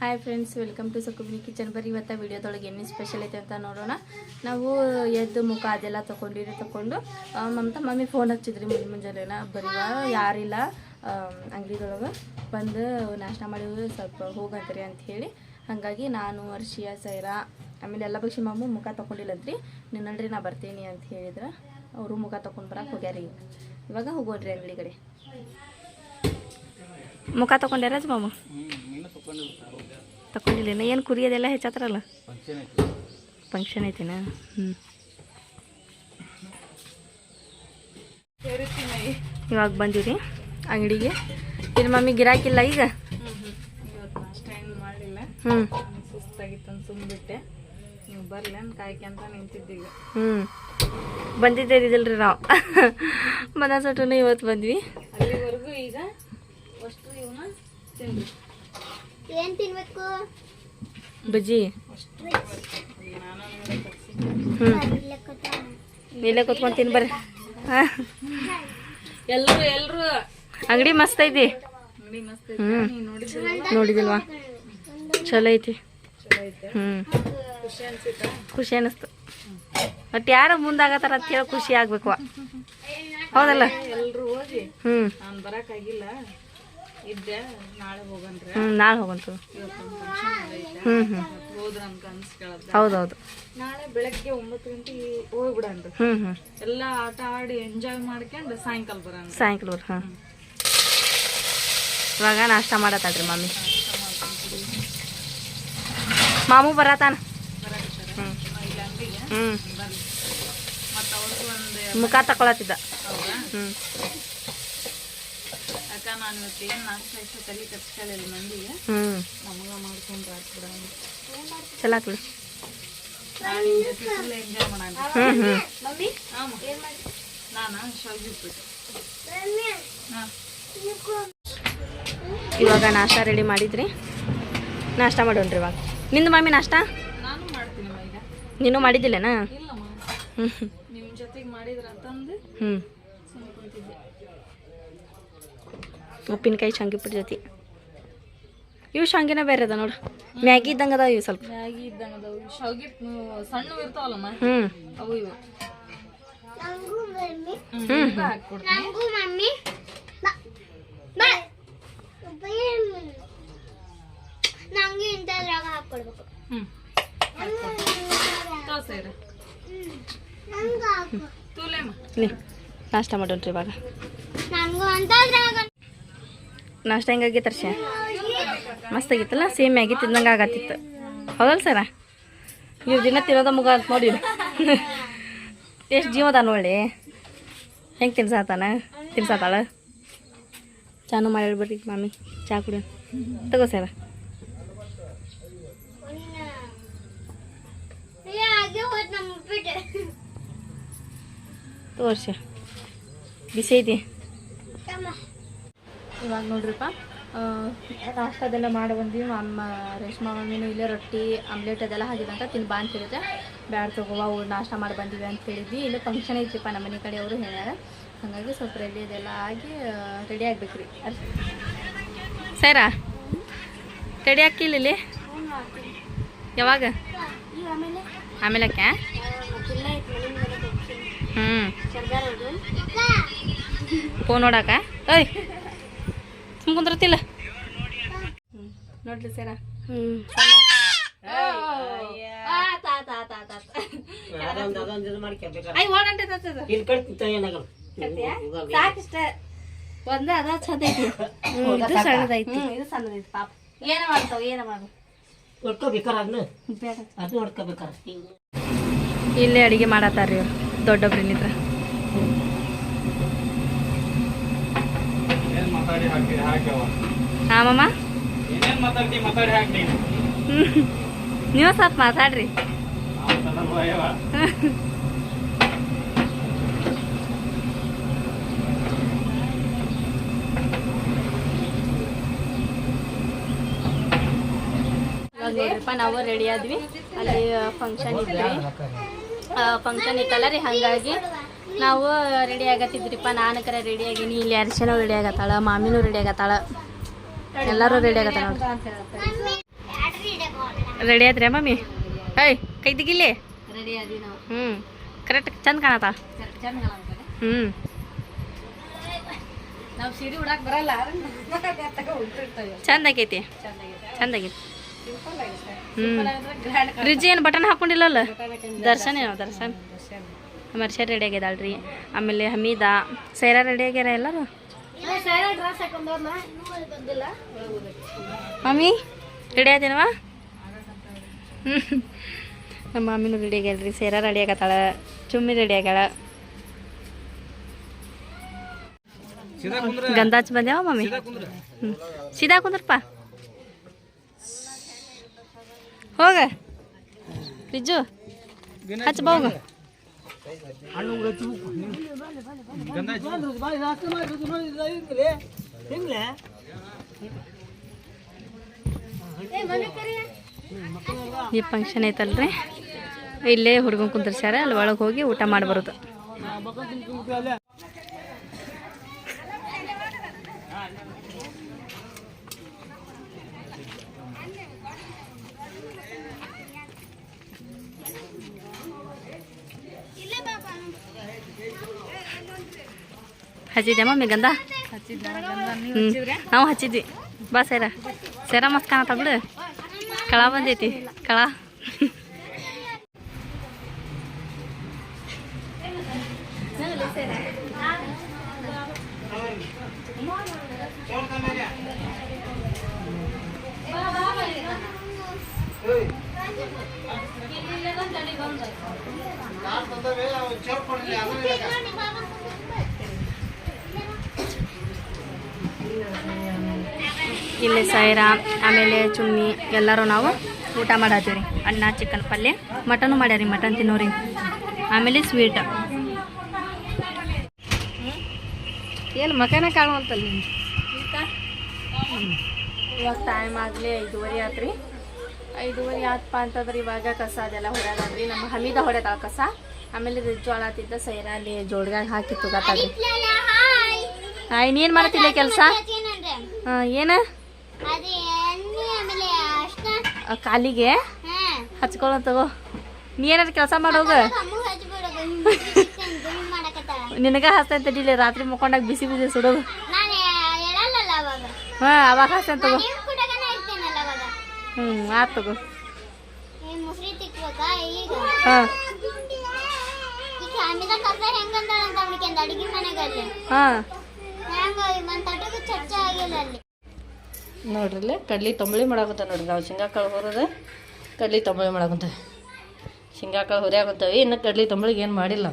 Hi friends welcome to ಸಕುಬಿನಿ kitchen ಬರ್ರಿ ಇವತ್ತು ವಿಡಿಯೋದೊಳಗೆ ಏನೇನು ಸ್ಪೆಷಲ್ ಐತೆ ಅಂತ ನೋಡೋಣ. ನಾವು ಎದ್ದು ಮುಖ ಅದೆಲ್ಲ ತೊಗೊಂಡಿರಿ ತೊಗೊಂಡು ಮಮತಾ ಮಮ್ಮಿ ಫೋನ್ ಹಚ್ಚಿದ್ರಿ ಮುಂಜಾನೆ ಮುಂಜಾನೆನ. ಬರೀವ, ಯಾರಿಲ್ಲ. ಅಂಗಡಿದೊಳಗೆ ಬಂದು ನಾಷ್ಟ ಮಾಡಿ ಸ್ವಲ್ಪ ಹೋಗಂತ್ರಿ ಅಂತ ಹೇಳಿ. ಹಾಗಾಗಿ ನಾನು ವರ್ಷಿಯ ಸೈರಾ, ಆಮೇಲೆ ಎಲ್ಲ ಪಕ್ಷಿ ಮಾಮು ಮುಖ ತೊಗೊಂಡಿಲ್ಲಂತ್ರಿ. ನೀವು ನಡ್ರಿ ನಾ ಬರ್ತೀನಿ ಅಂತ ಹೇಳಿದ್ರೆ. ಅವರು ಮುಖ ತೊಗೊಂಡು ಬರಕ್ಕೆ ಹೋಗ್ಯಾರಿ. ಇವಾಗ ಹೋಗೋಣ್ರಿ ಅಂಗಡಿ ಕಡೆ. ಮುಖ ತೊಗೊಂಡ್ಯಾರ ಮಾಮು? ತಗೊಂಡಿಲ್ಲ ಏನು ಕುರಿಯೋದೆಲ್ಲ ಹೆಚ್ಚತ್ತಾರಲ್ಲ ಫಂಕ್ಷನ್ ಐತಿನ? ಹ್ಞೂ ಇವಾಗ ಬಂದಿರಿ ಅಂಗಡಿಗೆ. ಇಲ್ಲಿ ಮಮ್ಮಿ ಗಿರಾಕಿಲ್ಲ ಈಗ? ಹ್ಞೂ ಸುಸ್ತಾಗಿತ್ತು ಅಂತ ಸುಮ್ಬಿಟ್ಟೆ ನೀವು ಬರಲ್ಲ ಕಾಯ್ಕೊಂತ ನಿಂತಿದ್ದೀಗ ಹ್ಞೂ ಬಂದಿದ್ದೇ ಇದಲ್ರಿ ನಾವು. ಬಂದ ಇವತ್ತು ಬಂದ್ವಿ. ಅಲ್ಲಿವರೆಗೂ ಈಗ ಅಷ್ಟು ಇವನ್ನ ತಿಂದ್ರಿ ಏನ್ ತಿನ್ಬೇಕು? ಬಜ್ಜಿ. ಹ್ಞೂ ಇಲ್ಲೇ ಕೂತ್ಕೊಂಡು ತಿನ್ ಬರ್ರಿ. ಹಾಂ. ಎಲ್ಲರೂ ಎಲ್ಲರೂ ಅಂಗಡಿ ಮಸ್ತ್ ಐತಿ. ಅಂಗಡಿ ಮಸ್ತ್ ಹ್ಞೂ ನೋಡಿದಿಲ್ವಾ? ಚಲೋ ಐತಿ. ಹ್ಞೂ ಖುಷಿ ಅನ್ನಿಸ್ತು ಬಟ್ ಯಾರು ಮುಂದಾಗತ್ತಾರ ಅಂತ ಹೇಳಿ ಖುಷಿ ಆಗ್ಬೇಕು. ಹೌದಲ್ಲ? ಎಲ್ಲರೂ ಹೋಗಿ. ಹ್ಞೂ ಇದ್ದೆ ನಾಳೆ ಹೋಗನ್ರಿ ಹ್ಞೂ ನಾಳೆ ಹೋಗಂತು ಹ್ಞೂ ಹ್ಞೂ ಹೋದ್ರ ಅಂತ ಅನ್ಸ್ಕೊಳತ್ತ. ಹೌದೌದು. ನಾಳೆ ಬೆಳಗ್ಗೆ ಒಂಬತ್ತು ಗಂಟೆಗೆ ಹೋಗ್ಬಿಡನ್ರಿ ಹ್ಞೂ ಹ್ಞೂ ಎಲ್ಲ ಆಟ ಆಡಿ ಎಂಜಾಯ್ ಮಾಡ್ಕೊಂಡು ಸಾಯಂಕಾಲ ಬರೋಣ ಸಾಯಂಕಾಲ ಬರ ಹಾಂ ಇವಾಗ ನಾಷ್ಟ ಮಾಡತ್ತಾಳ್ರಿ ಮಮ್ಮಿ ಮಾಮೂ ಬರತಾನ ಹ್ಞೂ ಮುಖ ತಕೊಳತ್ತಿದ್ದ ಹ್ಮ್. ಹ್ಞೂ ನಾನು ಇವತ್ತು ಏನು ನಾಷ್ಟ ಇಷ್ಟು ತಲೆ ಕಚ್ಕೊಳ್ಳಿಲ್ಲ ಮಂದಿಗೆ. ಹ್ಞೂ ನಮಗ ಮಾಡ್ಕೊಂಡು ಆಗ್ಬಿಡ ಚಲೋ ಆತ್ ಬಿಡು ನಾಳೆ ಜೊತೆ ಎಂಜಾಯ್ ಮಾಡೋಣ. ನಾನು? ಇವಾಗ ನಾಷ್ಟ ರೆಡಿ ಮಾಡಿದ್ರಿ? ನಾಷ್ಟ ಮಾಡೋಣ್ರಿ ಇವಾಗ. ನಿಂದು ಮಾಮಿ ನಾಷ್ಟ? ನಾನು ಮಾಡ್ತೀನಿ ನೀನು ಮಾಡಿದ್ದಿಲ್ಲನಾ? ನಿಮ್ಮ ಜೊತೆಗೆ ಮಾಡಿದ್ರ ಅಂತಂದು ಹ್ಞೂ ಸುಮ್ಮನೆ ಕುಂತಿದ್ದೆ ಉಪ್ಪಿನಕಾಯಿ ಶಾಂಗಿಪುಡಿ ಜೊತೆ. ಇವು ಶಾಂಗಿನ ಬೇರೆ ಅದ ನೋಡು. ಮ್ಯಾಗಿ ಇದ್ದಂಗೆ ಅದಾವ ಇವು ಸ್ವಲ್ಪ. ಮ್ಯಾಗಿ ಇದ್ದಂಗೆ ಅದಾವ. ಶಾವಿಗೆ ಸಣ್ಣ ಇರ್ತಾವಲ್ಲಮ್ಮ ಹ್ಞೂ ಅವು ಇವು. ನಂಗೂ ಇಂಥದ್ರಾಗ ಹ್ಞೂ ನಾಷ್ಟ ಮಾಡೋಣ್ರಿ ಇವಾಗ. ನಾಷ್ಟ ಹೆಂಗಾಗೈತೆ ಅರ್ಷ ಮಸ್ತ್ ಆಗಿತ್ತಲ್ಲ? ಸೇಮ್ ಆಗಿ ತಿಂದಂಗೆ ಆಗತ್ತಿತ್ತು. ಹೌದಲ್ಲ ಸರ? ಇವ್ರು ದಿನ ತಿನ್ನೋದ ಮುಗ ಅಂತ ನೋಡಿ ಎಷ್ಟು ಜೀವದ ನೋಡಿ ಹೆಂಗೆ ತಿನ್ಸಾತಾನ? ತಿನ್ಸಾತಾಳ? ಚಾನು ಮಾಡಿ ಹೇಳ್ಬಿಡ್ರಿ ಮಾಮಿ. ಚಾ ಕುಡಿ ತಗೋ ಸರ. ತೋರ್ಸ ಬಿಸಿ ಐತಿ. ಇವಾಗ ನೋಡ್ರಿಪ್ಪ. ಆ, ನಾಷ್ಟ ಅದೆಲ್ಲ ಮಾಡಿ ಬಂದ್ವಿ. ಅಮ್ಮ ರೇಷ್ಮಾ ಮಮ್ಮಿನೂ ಇಲ್ಲೇ ರೊಟ್ಟಿ ಆಮ್ಲೆಟ್ ಅದೆಲ್ಲ ಹಾಕಿದಂತ ತಿನ್ ಬಾ ಅಂತ ಹೇಳಿದ್ರೆ ಬ್ಯಾಡ ತಗೋವ ಅವ್ರು ನಾಷ್ಟ ಮಾಡಿ ಬಂದಿವಿ ಅಂತ ಹೇಳಿದ್ವಿ. ಇಲ್ಲೇ ಫಂಕ್ಷನ್ ಐತಿಪ್ಪ ನಮ್ಮ ಮನೆ ಕಡೆ ಅವರು ಹೇಳ್ಯಾರ. ಹಾಗಾಗಿ ಸ್ವಲ್ಪ ರೆಡಿ ಅದೆಲ್ಲ ಆಗಿ ರೆಡಿ ಆಗ್ಬೇಕು ರೀ ಸರ? ರೆಡಿ ಹಾಕಿಲ್ಲ ಇಲ್ಲಿ? ಯಾವಾಗ? ಆಮೇಲೆ. ಹ್ಞೂ ಫೋನ್ ನೋಡಾಕ? ಓಯ್ ಸುಮ್ ಕುಂದ್ರತಿಲ್ಲ ನೋಡ್ರಿ ಸರ. ಹ್ಞೂ ಐ ಓಡಂಟೆ ಸಾಕಿಷ್ಟ. ಒಂದ ಅದ ಇದು ಸಣ್ಣದೈತಿ ಇದು ಸಣ್ಣದೈತಿ ಪಾಪ. ಏನ ಮಾಡ್ತಾವ ಏನ ಮಾಡು ಇಲ್ಲೇ ಅಡಿಗೆ ಮಾಡತ್ತಾರ ದೊಡ್ಡ ದೊಡ್ಡೊಬ್ರಿನಿದ್ರ ಏನ್ ಮಾತಾಡಿ ಹಾಕಿ ಹಾಕ್ಯವ ಹಾ ಹಾಕಿ ನೀವು ಸ್ವಲ್ಪ ಮಾತಾಡ್ರಿ ನೋಡ್ರಿಪ್ಪ ನಾವು ರೆಡಿ ಆದ್ವಿ ಅಲ್ಲಿ ಫಂಕ್ಷನ್ ಇದ್ವಿ ಫಂಕ್ಷನ್ ಇತ್ತಲ್ಲ ರೀ ಹಾಗಾಗಿ ನಾವು ರೆಡಿ ಆಗತ್ತಿದ್ರಿಪ್ಪ ನಾನು ಕರೆ ರೆಡಿ ಆಗೀನಿ ಇಲ್ಲಿ ಅರ್ಶನ ರೆಡಿ ಆಗತ್ತಾಳ ಮಾಮಿನೂ ರೆಡಿ ಆಗತ್ತಾಳ. ಎಲ್ಲರೂ ರೆಡಿ ಆಗತ್ತಾಳ ರೆಡಿ ಆದ್ರೆ ಮಮ್ಮಿ ಏಯ್ ಕೈ ತೆಗಿಲಿ. ರೆಡಿ ಆದಿ ನಾವು. ಹ್ಞೂ ಕರೆಕ್ಟ್ ಚಂದ ಕಾಣತ್ತ ಚಂದ ಹ್ಞೂ ನಾವು ಸೀರೆ ಉಡಾಕ್ ಬರಲ್ಲ. ಚಂದ ಆಗೈತಿ. ಚಂದ ಆಗೈತಿ. ಹ್ಞೂ ರಿಜಿ ಏನು ಬಟನ್ ಹಾಕೊಂಡಿಲ್ಲಲ್ಲ? ದರ್ಶನ ಏನೋ ದರ್ಶನ್. ಮರ್ಷ ರೆಡಿ ಆಗ್ಯದಾಳ್ರಿ ಆಮೇಲೆ ಹಮೀದಾ ಸೈರಾ ರೆಡಿ ಆಗ್ಯಾರ ಎಲ್ಲರೂ? ಮಮ್ಮಿ ರೆಡಿ ಆದೇನವಾ? ಹ್ಞೂ ನಮ್ಮ ಮಮ್ಮಿನೂ ರೆಡಿ ಆಗ್ಯಾಳ್ರಿ. ಸೈರಾ ರೆಡಿ ಆಗತ್ತಾಳ. ಚುಮ್ಮಿ ರೆಡಿ ಆಗ್ಯಾಳ. ಗಂಧಾಚ್ ಕುಂದ್ರ? ಗಂಧ ಹಚ್ಚಿ ಬಂದ್ಯಾವ ಮಮ್ಮಿ ಸೀದಾ ಕುಂದ್ರ? ಹ್ಞೂ ಸೀದಾ ಕುಂದ್ರಪ್ಪ. ಹೋಗ. ಫ್ರಿಜ್ಜು ಹಚ್ಚ ಈ ಫಂಕ್ಷನ್ ಐತಲ್ರಿ? ಇಲ್ಲೇ ಹುಡುಗನ್ ಕುಂದ್ರಸ್ಯಾರ ಅಲ್ಲಿ ಒಳಗೆ ಹೋಗಿ ಊಟ ಮಾಡಿ ಬರೋದು ಹಚ್ಚಿದ್ದೆ ಮಮ್ಮಿ ಗಂಧ? ಹ್ಞೂ ನಾವು ಹಚ್ಚಿದ್ವಿ. ಬಾ ಸೇರ. ಸೇರ ಮಸ್ತ್ ಕಾಣತ್ತ ಬಿಡು. ಕಳ ಬಂದೈತಿ. ಕಳ. ಇಲ್ಲಿ ಸೈರಾ ಆಮೇಲೆ ಚುಮ್ಮಿ ಎಲ್ಲರೂ ನಾವು ಊಟ ಮಾಡತ್ತೀವಿ ರೀ. ಅನ್ನ ಚಿಕನ್ ಪಲ್ಯ. ಮಟನು ಮಾಡ್ಯಾರಿ ಮಟನ್ ತಿನ್ನೋರಿ. ಆಮೇಲೆ ಸ್ವೀಟ್ ಏನು ಮಕನ ಕಾಣುವಂತಲ್ಲ ಇವಾಗ ಟೈಮ್ ಆಗಲಿ ಐದುವರೆ ಆತ್ರಿ. ಐದುವರೆ ಆತ್ಪ ಅಂತಂದ್ರೆ ಇವಾಗ ಕಸ ಅದೆಲ್ಲ ಹೊಡ್ಯಾದ್ರಿ ನಮ್ಮ ಹಮೀದ ಹೊಡ್ಯಾದ ಕಸ. ಆಮೇಲೆ ಜೋಳ ಆತಿದ್ದ ಸೈರ ಅಲ್ಲಿ ಜೋಡ್ಗಾಗ ಹಾಕಿ ತುಗಾತಾಳ್ರಿ ಆಯ್ ನೀನು ಮಾಡ್ತಿಲ್ಲ ಕೆಲಸ? ಏನು? ಕಾಲಿಗೆ? ಹಚ್ಕೊಳ್ಳೋ ತಗೋ. ನೀ ಏನಾರ ಕೆಲಸ ಮಾಡೋಗ ನಿನಗ ಹಸ್ತೇನೆ ತಡಿಲಿ ರಾತ್ರಿ ಮುಕೊಂಡಾಗ ಬಿಸಿ ಬಿಸಿ ಸುಡೋದು ಹಾಂ ಅವಾಗ ಹಸ್ತೇನೆ ತಗೋ. ಹ್ಞೂ ಆತ್ ತಗೋ. ಹಾ. ಹಾ. ಹೆಂಗ ಒಂದ್ ತಟಗ ಚರ್ಚೆ ನೋಡ್ರಿ ಇಲ್ಲಿ ಕಡ್ಲಿ ತಂಬಳಿ ಮಾಡಾಕತ್ತ ನೋಡ್ರಿ ನಾವು. ಶೇಂಗಾ ಕಾಳು ಹೊರದ ಕಡ್ಲಿ ತಂಬಳಿ ಮಾಡಾಕಂತ ಶೇಂಗಾ ಕಾಳು ಹೊರ್ಯಾಕಂತವಿ ಇನ್ನು ಕಡ್ಲಿ ತಂಬಳಿಗೆ ಏನು ಮಾಡಿಲ್ಲ.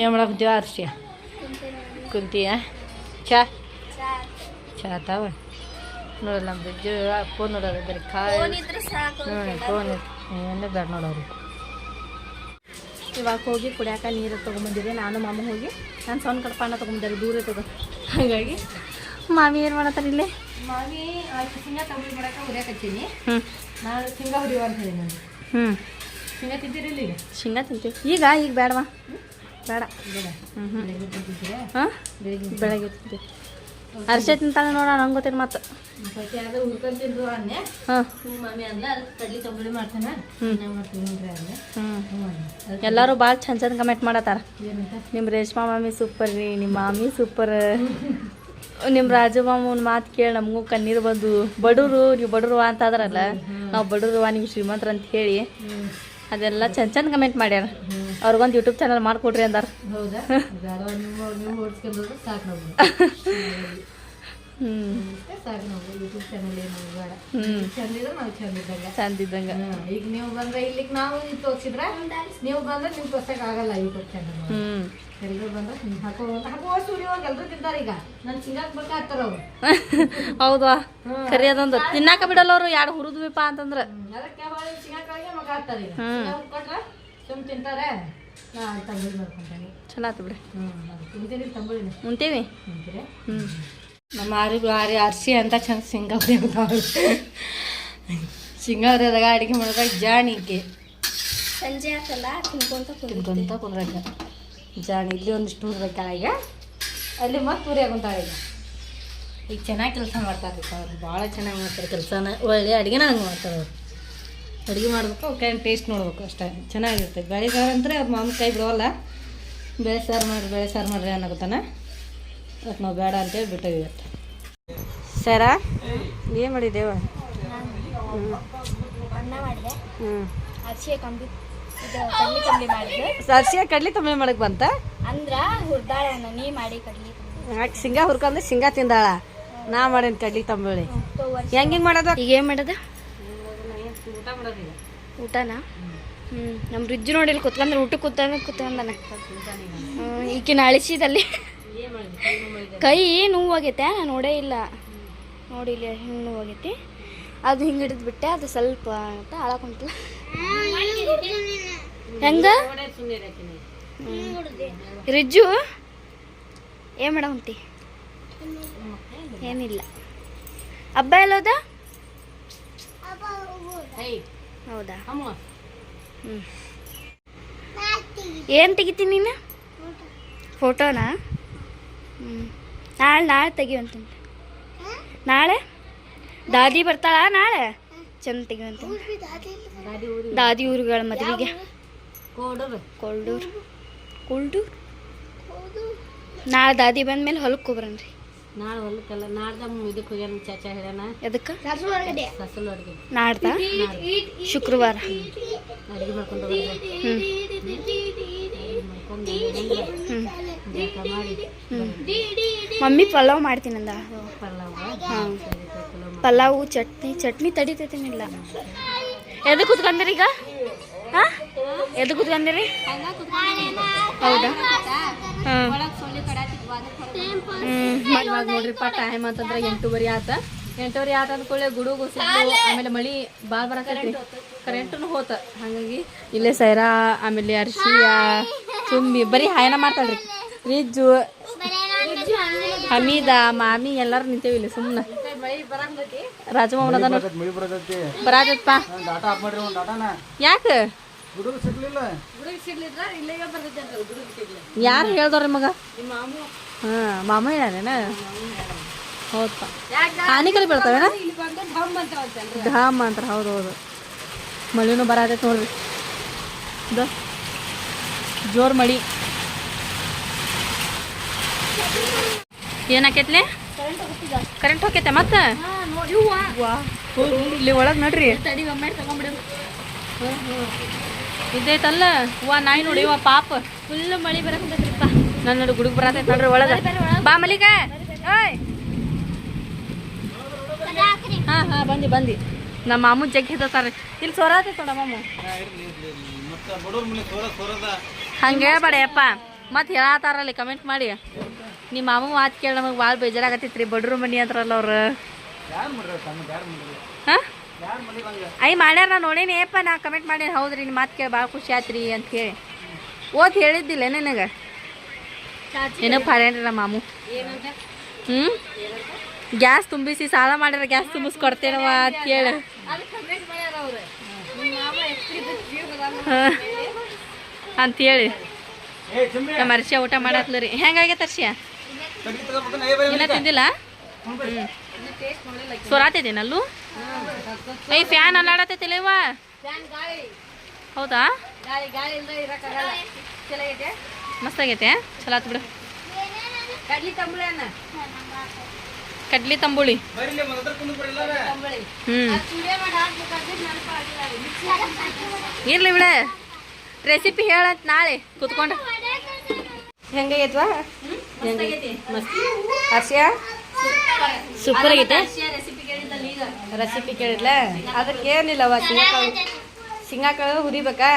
ಏನು ಮಾಡಾಕಂತೀವ ಅರ್ಸಿಯ ಕುಂತೀಯ? ಚಾ? ಚಾ ತಾವ? ನೋಡಲ್ಲ ನಮ್ಮ ಬಿಜ್ಜು ಫೋನ್ ನೋಡೋರು ಬರೀ ಕಾಯಿ ನೋಡಿ ಫೋನ್ ಏನೇ ಬೇಡ ನೋಡೋರು. ಇವಾಗ ಹೋಗಿ ಕುಡಿಯಾಕ ನೀರು ತೊಗೊಂಬಂದಿದೆ ನಾನು ಮಾಮ ಹೋಗಿ. ನಾನು ಸೌನ್ ಕಡಪಾನ ತೊಗೊಂಬಂದಿರಿ ದೂರ ತಗೋ ಹಾಗಾಗಿ ಮಾಮಿ ಏನು ಮಾಡತ್ತಾರ ಇಲ್ಲಿ? ಮಾವಿ ಶೇಂಗಾ ನಾನು ಶೇಂಗಾ ಅಂತ ಹೇಳಿ ನಾನು. ಹ್ಞೂ ಶೇಂಗಾ ಈಗ? ಶೇಂಗಾ ತಿಂತೀವಿ. ಈಗ ಈಗ ಬೇಡವಾ? ಬೇಡ. ಬೇಡ. ಹ್ಞೂ ಹಾಂ? ಬೆಳಿಗ್ಗೆ ಬೆಳಗ್ಗೆ ತಿಂತೀವಿ. ಅರ್ಶೆ ತಿಂತಾಳೆ ನೋಡ ನಂಗೆ ಗೊತ್ತಿಲ್ಲ ಮತ್ತು. ಮತ್ತೆ ಯಾವ್ದು ಹುಡ್ಕೊಂಡ್ ತಿಂದ್ರು ಅನ್ನೆ ಹಾಂ. ಹ್ಞೂ ಮಮ್ಮಿ ಅಂದ ಅದಕ್ಕೆ ಕಡ್ಲಿ ತಂಬಳಿ ಮಾಡ್ತಾನೆ. ಹ್ಞೂ ಹ್ಞೂ ಎಲ್ಲರೂ ಭಾಳ ಚಂದ ಚಂದ ಕಮೆಂಟ್ ಮಾಡತ್ತಾರ. ನಿಮ್ಮ ರೇಷ್ಮಾ ಮಾಮಿ ಸೂಪರ್ ರೀ ನಿಮ್ಮ ಮಾಮಿ ಸೂಪರ್ ನಿಮ್ಮ ರಾಜು ಮಾತ್ ಮಾತು ಕೇಳಿ ನಮಗೂ ಕಣ್ಣೀರು ಬಂದು ಬಡವರು ನೀವು ಬಡವರು ಅಂತ ಅದ್ರಲ್ಲ ನಾವು ಬಡವರು ನೀವು ಶ್ರೀಮಂತರ ಅಂತ ಹೇಳಿ ಅದೆಲ್ಲ ಚಂದ ಚಂದ ಕಮೆಂಟ್ ಮಾಡ್ಯಾರ. ಅವ್ರಿಗೊಂದು ಯೂಟ್ಯೂಬ್ ಚಾನಲ್ ಮಾಡಿಕೊಡ್ರಿ ಅಂದಾರ. ಸಾಕು ನಾವು ಹ್ಞೂ ಸಾಕು ನಾವು ಯೂಟ್ಯೂಬ್ ಚಾನಲ್ ಏನು ಬೇಡ ನಾವು ಈಗ ನೀವು ಬಂದ್ರೆ ಇಲ್ಲಿಗೆ ನಾವು ತೋರಿಸಿದ್ರೆ ನೀವು ಬಂದ್ರೆ ನಿಮ್ಗೆ ತೋರ್ಸಕ್ ಆಗಲ್ಲ ಯೂಟ್ಯೂಬ್ ಚಾನಲ್ ಹ್ಞೂ ಎಲ್ಲರೂ ಬಂದ್ರೆ ಹಿಂಗೆ ಹಾಕೋ ಹಾಕೋ ಸ್ಟುಡಿಯೋ ಎಲ್ಲರೂ ತಿಂತಾರೆ ಈಗ ನಾನು ಸಿಂಗಾಕ್ ಬೇಕಾಗ್ತಾರ ಅವ್ರು ಹೌದಾ ಕರಿ ಅದೊಂದು. ತಿನ್ನಾಕ ಬಿಡಲ್ಲ ಅವರು ಯಾರು ಹುರಿದ್ವಿಪ್ಪ ಅಂತಂದ್ರೆ. ಅದಕ್ಕೆ ಬಿಡ್ರಿ ಸಿಂಗಾಕಾಗೆ ಮಗ ಆಗ್ತಾರೆ ಈಗ ಹ್ಮ್. ಸಿಂಗಾಕ್ ಸುಮ್ ತಿಂತಾರೆ ನಾ ತಂಬಳಿ ಮಾಡ್ಕೊಂತಾನೆ ಚಲೋ ಆತು ಬಿಡಿ ಹ್ಞೂ ತಿಂತೀನಿ ಹ್ಞೂ ನಮ್ಮ ಆರಿ ಆರಿ ಅರ್ಸಿ ಅಂತ ಚಂದ ಶೇಂಗಾ ಹೊಡಿಯೋದಾಗ ಅಡುಗೆ ಮಾಡಿದಾಗ ಜಾಣಿಗೆ. ಸಂಜೆ ಆಗಲ್ಲ ತಿನ್ಕೊಂತ ತಿನ್ಕೊಂತ ಕುಂದ್ರಾಗ ಜಾಣಿ ಇಲ್ಲಿ ಒಂದಿಷ್ಟು ಹುಡ್ಬೇಕು ಈಗ. ಅಲ್ಲಿ ಮತ್ತೆ ಉರಿಯಾಗ ಕುಂತಾಳೆ ಈಗ. ಈಗ ಚೆನ್ನಾಗಿ ಕೆಲಸ ಮಾಡ್ತಾರೆ ಅವ್ರು ಭಾಳ ಚೆನ್ನಾಗಿ ಮಾಡ್ತಾರೆ ಕೆಲಸನ. ಒಳ್ಳೆ ಅಡುಗೆನ ಹಂಗೆ ಮಾಡ್ತಾರೆ ಅವ್ರು. ಅಡುಗೆ ಮಾಡ್ಬೇಕು ಅವ್ರ ಟೇಸ್ಟ್ ನೋಡ್ಬೇಕು ಅಷ್ಟೇ. ಚೆನ್ನಾಗಿರುತ್ತೆ. ಬೇಳೆ ಸಾರು ಅಂದರೆ ಅವ್ರ ಮಾಮ ಕೈ ಬಿಡೋಲ್ಲ ಬೇಳೆ ಸಾರು ಮಾಡಿರಿ ಬೇಳೆ ಸಾರು ಮಾಡಿರಿ ಅನ್ನಕತ್ತಾನ ಅದಕ್ಕೆ ನಾವು ಬೇಡ ಅಂತೇಳಿ ಇವತ್ತು. ಸರ? ಏನು ಮಾಡಿದ್ದೇವ ಹ್ಞೂ ಅರ್ಶಿಯ ಕಂಬಿ ಕಡ್ಲಿ ಕಂಬಿ ಮಾಡಿದೆ ಸರ್ಸಿಯ ಕಡ್ಲಿ ತಂಬಳಿ ಮಾಡಕ್ಕೆ ಬಂತ ಅಂದ್ರೆ ಹುರ್ದಾಳೆ ನೀ ಮಾಡಿ ಕಡ್ಲಿ ಶೇಂಗಾ ಶೇಂಗಾ ತಿಂದಾಳ? ನಾ ಮಾಡೇನಿ ಕಡ್ಲಿ ತಂಬಳಿ. ಹೆಂಗೆ ಹೆಂಗೆ ಮಾಡೋದ? ಈಗ ಏನು ಮಾಡೋದು? ಊಟನಾ? ಹ್ಞೂ ನಮ್ಮ ಫ್ರಿಜ್ ನೋಡಿ ಇಲ್ಲಿ ಕುತ್ಕೊಂಡ್ರೆ, ಊಟಕ್ಕೆ ಕೂತ್ಕೊಂಡ ಕೂತ್ಕೊಂಡನ ಈಕಿನ ಅಳಿಸಿದಲ್ಲಿ. ಕೈ ನೋವಾಗೈತೆ, ನಾನು ನೋಡೇ ಇಲ್ಲ. ನೋಡಿ ಇಲ್ಲಿ ಹಿಂಗೆ ನೋವಾಗೈತಿ. ಅದು ಹಿಂಗೆ ಹಿಡಿದು ಬಿಟ್ಟೆ ಅದು ಸ್ವಲ್ಪ ಅಂತ ಹಾಳಾಕೊಂತಿಲ್ಲ ಹೆಂಗ? ರಿಜ್ಜು? ಏನು ಅಂತಿ? ಏನಿಲ್ಲ. ಹಬ್ಬ ಎಲ್ಲೋದ? ಹೌದಾ? ಹ್ಞೂ ಏನು ತೆಗಿತೀನಿ ನೀನು? ಫೋಟೋನಾ? ಹ್ಞೂ ನಾಳೆ ನಾಳೆ ತೆಗಿವಂತೀನಿ ನಾಳೆ? ದಾದಿ ಬರ್ತಾಳ ನಾಳೆ? ಚಂದ ತೆಗಿವಂತ ದಾದಿ ಊರುಗಳ ಮದುವೆಗೆ. ಕೊಲ್ಡೂರು. ಕೊಲ್ಡೂರು? ನಾಳೆ ದಾದಿ ಬಂದ್ಮೇಲೆ ಹೊಲಕ್ಕೆ ಹೋಗ್ಬರನ್ರಿ. ನಾಳೆ ಹೊಲಕ್ಕಲ್ಲ ನಾಡ್ದ ಇದಕ್ಕೆ ಹೋಗ್ಯಾನ ಚಾಚಾ ಹೇಳ್ಯಾನ. ಎದಕ್ಕೆ? ಸಸಲು ಅಡುಗೆ. ನಾಡ್ದ? ಶುಕ್ರವಾರ. ಅಡುಗೆ ಮಾಡ್ಕೊಂಡು ಹ್ಞೂ ಹ್ಞೂ ಜಳಕ ಮಾಡಿ ಮಮ್ಮಿ ಪಲಾವ್ ಮಾಡ್ತೀನಿ ಅಂದ. ಪಲ್ಲಾವ ಹಾಂ. ಪಲಾವ್ ಪಲಾವು ಚಟ್ನಿ ಚಟ್ನಿ ತಡಿತೈತೇನಿಲ್ಲ ಎದು ಕುತ್ಕೊಂಡ್ರಿ ಈಗ? ಹಾಂ? ಎದು ಕುತ್ಕೊಂಡ್ರಿ? ಹೌದಾ? ಹಾಂ. ಇವಾಗ ನೋಡ್ರಿಪ್ಪ ಟೈಮ್ ಅಂತಂದ್ರೆ ಎಂಟೂವರೆ ಆತ. ಎಂಟೂವರೆ ಆತ ಅಂದ್ಕೊಳ್ಳೆ ಗುಡುಗು ಗುಸಿ ಆಮೇಲೆ ಮಳಿ ಭಾಳ ಬರಕೈತಿ ಕರೆಂಟು ಹೋತ. ಹಾಗಾಗಿ ಇಲ್ಲೇ ಸೈರಾ ಆಮೇಲೆ ಅರ್ಶಿಯ ತುಂಬಿ ಬರೀ ಹಾಯನ ಮಾಡ್ತಾಳ್ರಿ. ರಿಜ್ಜು ಹಮೀದ, ಮಾಮಿ, ಎಲ್ಲರೂ ನಿಂತೇವಿ ಇಲ್ಲಿ ಸುಮ್ಮನೆ ರಾಜಮೌನ ಬರಾಜಪ್ಪ. ಯಾಕೆ? ಯಾರು ಹೇಳ್ದವ್ರಿ ಮಗ ಹಾ ಮಾಮ ಹೇಳ್ಯಾರೇನ ಹೌದಪ್ಪ. ಹಾನಿಕಲಿ ಬೀಳ್ತಾವೇನ? ಧಾಮ್ ಅಂತಾರೆ ಹೌದು ಹೌದು ಮಳಿನೂ ಬರಾತೈತೆ ನೋಡ್ರಿ. ಜೋರ್ ಮಳಿ. ಏನಾಕೈತ್ಲೆ ಕರೆಂಟ್ ಹೋಗೈತೆ ಮತ್ತೆ? ಇಲ್ಲಿ ಒಳಗೆ ನೋಡ್ರಿ. ಇದೈತಲ್ಲ ವಾ ನಾಯಿ ನೋಡಿ ವಾ ಪಾಪ. ಫುಲ್ ಮಳಿ ಬರಕತ್ತೈತ್ರಪ್ಪ ನನ್ನ ನೋಡಿ ಗುಡುಗ್ ಬರತೈತೆ ನೋಡ್ರಿ ಒಳಗೆ. ಬಾ ಮಲಿಕ ಓಯ್. ಹಾ ಹಾ ಬಂದಿ ಬಂದಿ. ನಮ್ಮ ಮಾಮು ಜಗ್ಗಿ ಹಿಡ್ತಾರೆ ಇಲ್ಲಿ ಸೊರಾತೈತೆ ನೋಡ ಮಾಮು. ಹಂಗೇ ಹಂಗೆ ಹೇಳ್ಬೇಡಪ್ಪ ಮತ್ತೆ ಹೇಳತ್ತಾರಲ್ಲಿ ಕಮೆಂಟ್ ಮಾಡಿ. ನಿಮ್ಮ ಮಾಮ ಮಾತು ಕೇಳಿ ನಮಗೆ ಭಾಳ ಬೇಜಾರಾಗತ್ತೈತ್ರಿ. ಬಡ್ರು ಮನಿ ಅಂತಾರಲ್ಲ ಅವ್ರು. ಹಾಂ? ಐ ಮಾಡ್ಯಾರ ನಾ ನೋಡೇನಿ. ಏಪ್ಪ ನಾ ಕಮೆಂಟ್ ಮಾಡೇನಿ ಹೌದ್ರಿ ನಿಮ್ಮ ಮಾತು ಕೇಳಿ ಭಾಳ ಖುಷಿ ಆತ್ರಿ ಅಂತ ಹೇಳಿ. ಓದ್ ಹೇಳಿದ್ದಿಲ್ಲ ನಿನಗೆ? ಏನೋ ಪಾರೇನ್ರಿ ನಮ್ಮ ಮಾಮು. ಹ್ಞೂ ಗ್ಯಾಸ್ ತುಂಬಿಸಿ ಸಾಲ ಮಾಡ್ಯಾರ ಗ್ಯಾಸ್ ತುಂಬಿಸ್ಕೊಡ್ತೇನವ ಅಂತ ಕೇಳಿ. ಅಂತೇಳಿ ನಮ್ಮ ಅರ್ಶಿಯ ಊಟ ಮಾಡತ್ಲ ರೀ ಹೆಂಗಾಗೈತೆ ಅರ್ಶಿಯ? ಇನ್ನ ತಿಂದಿಲ್ಲ? ಸೊರಾತೈತೇನಲ್ಲೂ ಐ ಫ್ಯಾನ್ ಅಲ್ಲಾಡತೈತಿಲ್ಲ ಇವ ಹೌದಾ? ಮಸ್ತ್ ಆಗೈತೆ ಚಲೋ ಆತು ಬಿಡು. ಕಡ್ಲಿ ತಂಬುಳಿ. ಹ್ಮ್. ಇರ್ಲಿ ಬಿಡ. ರೆಸಿಪಿ ಹೇಳಂತ ನಾಳೆ. ಕುತ್ಕೊಂಡು. ಹೆಂಗೈತ್ವಾ? ಹೆಂಗೈತಿ ಮಸ್ತ್ ಹರ್ಷಿಯ ಸೂಪರ್ ಆಗೈತೆ? ರೆಸಿಪಿ ಕೇಳಿದ್ಲ ಅದಕ್ಕೆ ಏನಿಲ್ಲವ ಶೇಂಗಾಕಾಳು ಶೇಂಗಾಕಾಳು ಹುರಿಬೇಕಾ?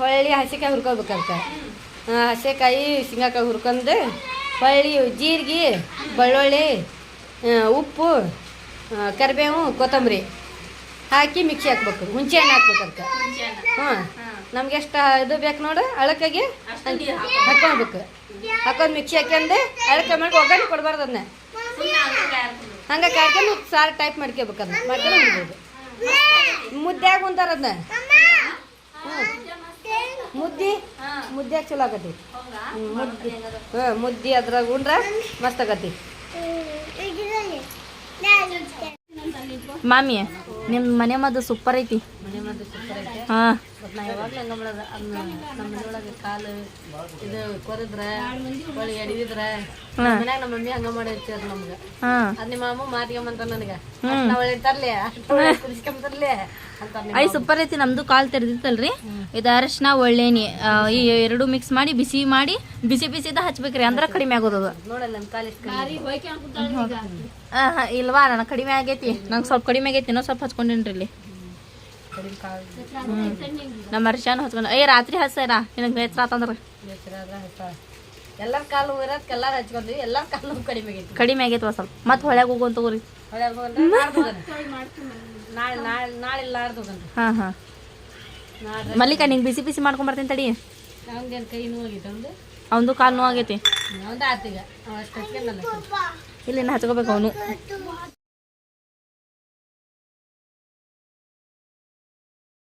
ಹೊಳ್ಳಿ ಹಸಿಕಾಯಿ ಹುರ್ಕೋಬೇಕಂತ ಹಸಿಕಾಯಿ ಶೇಂಗಾಕಾಳು ಹುರ್ಕೊಂಡು ಹೊಳ್ಳಿ ಜೀರಿಗೆ ಬೆಳ್ಳುಳ್ಳಿ ಉಪ್ಪು ಕರಿಬೇವು ಕೊತ್ತಂಬರಿ ಹಾಕಿ ಮಿಕ್ಸಿ ಹಾಕ್ಬೇಕು. ಹುಂಚೆ ಹಣ್ಣು ಹಾಕ್ಬೇಕಂತ ಹ್ಞೂ ನಮ್ಗೆ ಎಷ್ಟು ಇದು ಬೇಕು ನೋಡು? ಅಳಕಾಗಿ ಹಾಕ್ಕೊಳ್ಬೇಕು. ಹಾಕೊಂಡು ಮಿಕ್ಸಿ ಹಾಕ್ಯಂದು ಅಳಕೆ ಮಾಡಿ ಒಗ್ಗರಣೆ ಕೊಡಬಾರ್ದು ಅದನ್ನ ಹಂಗೆ ಕಾಯ್ಕೊಂಡು ಸಾರು ಟೈಪ್ ಮಾಡ್ಕೋಬೇಕು ಅದನ್ನ ಮಾಡ್ಕೊಂಡು ಮುದ್ದೆ ಅದನ್ನ ಮುದ್ದಿ? ಮುದ್ದೆ ಚಲೋ ಆಗತಿ ಮುದ್ದಿ. ಹಾಂ ಮುದ್ದೆ ಅದ್ರಾಗ ಉಂಡ್ರ ಮಸ್ತ್ ಆಗತಿ ಮಾಮಿ ನಿಮ್ಮ ಮನೆ ಮದ್ದು ಸೂಪರ್ ಐತಿ. ಮನೆ ಮದ್ದು ಸೂಪರ್ ಐತಿ. ಹಾಂ. ಮತ್ತು ನಾ ಯಾವಾಗಲೂ ಹಂಗೆ ಮಾಡೋದು ಅದನ್ನ ನಮ್ಮ ಮನೆಯೊಳಗೆ ಕಾಲು ಇದು ಕೊರಿದ್ರೆ ಎಡಿದಿದ್ರೆ ನಮ್ಮ ಮನ್ಯಾಗ ನಮ್ಮ ಮಮ್ಮಿ ಹಂಗೆ ಮಾಡಿ ನಮ್ಗೆ. ಅದ್ ಅದು ನಿಮ್ಮ ಮಾತಿಗೆ ಬಂತ ನನಗೆ. ಒಳ್ಳೆ ತರ್ಲಿ ಕುದಿಸ್ಕೊಂಬರ್ಲಿ ಅಂತ ಐ ಸೂಪರ್ ಐತಿ ನಮ್ದು ಕಾಲ್ ತೆರೆದಿತ್ತಲ್ರಿ. ಇದು ಅರಶಿನ ಒಳ್ಳೆನಿ ಈ ಎರಡು ಮಿಕ್ಸ್ ಮಾಡಿ ಬಿಸಿ ಮಾಡಿ ಬಿಸಿ ಬಿಸಿದ ಹಚ್ಬೇಕ್ರಿ ಅಂದ್ರೆ ಕಡಿಮೆ ಆಗೋದು. ಇಲ್ವಾ ನನ್ನ ಕಡಿಮೆ ಆಗೈತಿ. ನಂಗೆ ಸ್ವಲ್ಪ ಕಡಿಮೆ ಆಗೈತಿ ಇನ್ನೊಂದು ಸ್ವಲ್ಪ ಹಚ್ಕೊಂಡೇನ್ರಿ ಇಲ್ಲಿ. ಕಡಿಮೆ ಕಾಲು ನಮ್ಮ ಅರ್ಶಾನ ಹಚ್ಕೊಂಡು ಏ ರಾತ್ರಿ ಹಚ್ಚಾರ ನಿನಗೆ ಬೇಸರ ಆತಂದ್ರೆ. ಎಲ್ಲರ ಕಾಲು ಇರೋದ್ ಎಲ್ಲಾರು ಹಚ್ಕೊಂಡ್ವಿ ಎಲ್ಲರ ಕಾಲು ಕಡಿಮೆ ಆಗೈತಿ. ಕಡಿಮೆ ಆಗೈತಿ ಸ್ವಲ್ಪ? ಮತ್ತೆ ಹೊಳ್ಯಾಗ ಹೋಗುವಂತ ಊರಿ ನಾಳೆ ಹಾಂ ಹಾಂ. ಮಲ್ಲಿಕ ನಿಂಗೆ ಬಿಸಿ ಬಿಸಿ ಮಾಡ್ಕೊಂಡ್ ಬರ್ತೀನಿ ತಡಿ. ಅವಂದು? ಕಾಲು ನೋವು ಆಗೈತಿ ಇಲ್ಲಿ ಹಚ್ಕೋಬೇಕು ಅವನು.